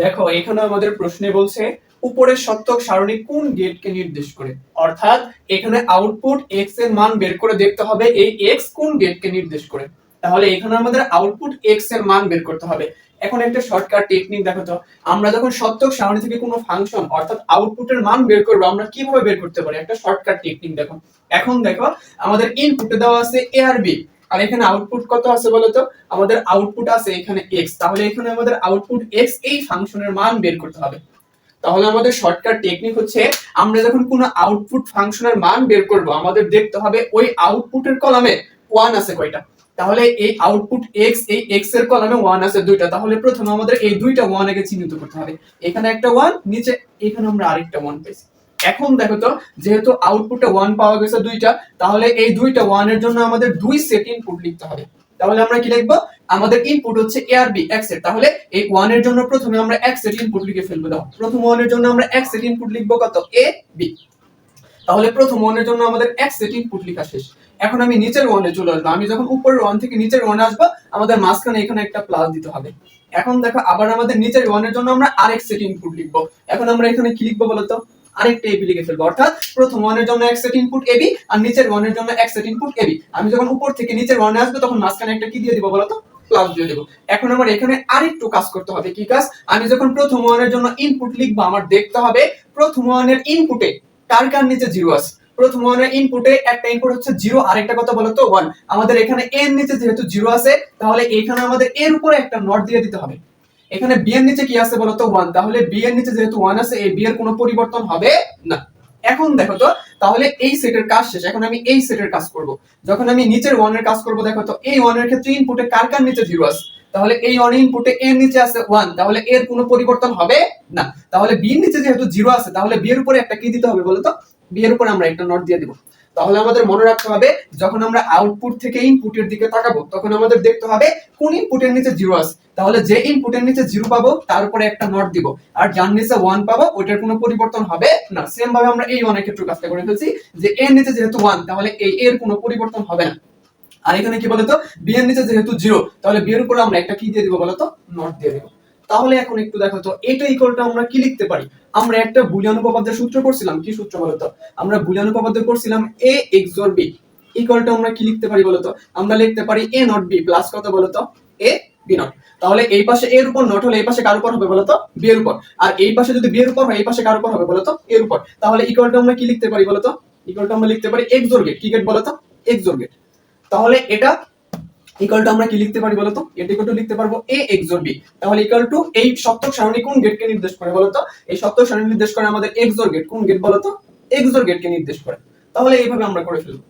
দেখো, এখানে আমাদের প্রশ্নে বলছে, উপরের সত্যক সারণী কোন গেটকে নির্দেশ করে? অর্থাৎ, এখানে আউটপুট এক্সের মান বের করে দেখতে হবে, এই এক্স কোন গেটকে নির্দেশ করে? তাহলে এখানে আমাদের আউটপুট এক্সের মান বের করতে হবে। এখন একটা শর্টকাট টেকনিক দেখো তো, আমরা যখন সত্যক সারণী থেকে কোনো ফাংশন অর্থাৎ আউটপুটের মান বের করব, আমরা কীভাবে বের করতে পারি? একটা শর্টকাট টেকনিক দেখো। এখন দেখো, আমাদের ইনপুটে দেওয়া আছে এ আর বি আর এখানে আউটপুট কত আছে বলতো? আমাদের আউটপুট আছে এখানে এক্স তাহলে এখানে আমাদের আউটপুট এক্স এই ফাংশনের মান বের করতে হবে। তাহলে আমাদের শর্টকাট টেকনিক হচ্ছে, আমরা যখন কোনো আউটপুট ফাংশনের মান বের করব, আমাদের দেখতে হবে ওই আউটপুটের কলামে ওয়ান আছে কয়টা। তাহলে এই আউটপুট এক্স এই এক্সের কলামে ওয়ান আছে দুইটা। তাহলে প্রথমে আমাদের এই দুইটা ওয়ান আগে চিহ্নিত করতে হবে। এখানে একটা ওয়ান নিচে এখানে আমরা আরেকটা ওয়ান পেয়েছি। এখন দেখো তো, যেহেতু আউটপুটে ওয়ান পাওয়া গেছে দুইটা, তাহলে এই দুইটা ওয়ানের জন্য আমাদের দুই সেট ইনপুট লিখতে হবে। তাহলে আমরা কি লিখব? আমাদের ইনপুট হচ্ছে এ আর বি এক সেট তাহলে এই ওয়ানের জন্য প্রথমে আমরা এক সেট ইনপুট লিখে ফেলব। দাও প্রথম ওয়ানের জন্য আমরা এক সেট ইনপুট লিখব কত? এ বি তাহলে প্রথম ওয়ানের জন্য আমাদের এক সেট ইনপুট লেখা শেষ। এখন আমি নিচের ওয়ানে চলে আসব। আমি যখন উপরের ওয়ান থেকে নিচের ওয়ানে আসব, আমাদের মাঝখানে এখানে একটা প্লাস দিতে হবে। এখন দেখো, আবার আমাদের নিচের ওয়ানের জন্য আমরা আরেক সেট ইনপুট লিখব। এখন আমরা এখানে কি লিখব বলতো? আরেকটা এবি লিখে ফেলব। অর্থাৎ প্রথম ওয়ানের জন্য এক সেট ইনপুট এবি আর নিচের ওয়ানের জন্য এক সেট ইনপুট এবি আমি যখন উপর থেকে নিচের ওয়ানে আসব, তখন মাঝখানে একটা কি দিয়ে দিব বলতো? প্লাস দিয়ে দেবো। এখন আমার এখানে আরেকটু কাজ করতে হবে। কি কাজ? আমি যখন প্রথম ওয়ানের জন্য ইনপুট লিখব, আমার দেখতে হবে প্রথম ওয়ানের ইনপুটে কার কার নিচে জিরো আছে? প্রথম ওয়ানের ইনপুটে একটা ইনপুট হচ্ছে জিরো আরেকটা কথা বলতো ওয়ান আমাদের এখানে এর নিচে যেহেতু জিরো আছে, তাহলে এখানে আমাদের এর উপরে একটা নট দিয়ে দিতে হবে। এখানে বি এর নিচে কি আছে বলতো ওয়ান তাহলে বি এর নিচে যেহেতু ওয়ান আছে এই বি এর কোনো পরিবর্তন হবে না। এখন দেখো তো, তাহলে এই সেটের কাজ শেষ। এখন আমি এই সেটের কাজ করব। যখন আমি নিচের ওয়ানের কাজ করব, দেখো তো, এই ওয়ানের ক্ষেত্রে ইনপুটে কার কার নিচে জিরো আছে? তাহলে এই ওয়ান ইনপুটে এর নিচে আছে ওয়ান তাহলে এর কোনো পরিবর্তন হবে না। তাহলে বি এর নিচে যেহেতু জিরো আছে, তাহলে বি এর উপরে একটা কি দিতে হবে বলতো বি এর উপরে আমরা একটা নোট দিয়ে দিব। তাহলে আমাদের মনে রাখতে হবে, যখন আমরা আউটপুট থেকে ইনপুটের দিকে তাকাবো, তখন আমাদের দেখতে হবে কোন ইনপুটের নিচে জিরো আছে। তাহলে যে ইনপুটের নিচে জিরো পাবো, তার উপরে একটা নট দিব। আর যার নিচে ওয়ান পাবো, ওইটার কোনো পরিবর্তন হবে না। সেম ভাবে আমরা এই ওয়ানের ক্ষেত্রে কাজটা করে ফেলছি যে এর নিচে যেহেতু ওয়ান তাহলে এই এর কোনো পরিবর্তন হবে না। আর এখানে কি বলতো? বি এর নিচে যেহেতু জিরো তাহলে বি এর উপরে আমরা একটা কি দিয়ে দিব বলতো? নট দিয়ে দিব। তাহলে এখন একটু দেখো তো, এটা ইকুয়ালটা আমরা কি লিখতে পারি? আমরা একটা বুলিয়ান উপপাদ্যের সূত্র করছিলাম কি সূত্র বলতো আমরা বুলিয়ান উপপাদ্য করছিলাম এ এক্স অর বি ইকুয়ালটা আমরা কি লিখতে পারি বলতো আমরা লিখতে পারি এ নট বি প্লাস কত বলতো এ বি নট তাহলে এই পাশে এর উপর নট হলে এই পাশে কার উপর হবে বলতো বি এর উপর। আর এই পাশে যদি বি এর উপর হয়, এই পাশে কার উপর হবে বলতো এর উপর। তাহলে ইকুয়ালটা আমরা কি লিখতে পারি বলতো ইকুয়ালটা আমরা লিখতে পারি এক্স অর গেট কি গেট বলতো এক্স অর গেট তাহলে এটা ইকুয়াল টু আমরা কি লিখতে পারি বলতো? এটা ইকুয়াল টু লিখতে পারব এ এক্স বি তাহলে ইকুয়াল টু এই সপ্তক সারণী কোন গেটকে নির্দেশ করে বলতো? এই সপ্তক সারণী নির্দেশ করে আমাদের এক্স অর গেট কোন গেট বলতো? এক্স গেট গেটকে নির্দেশ করে। তাহলে এইভাবে আমরা করে ফেলব।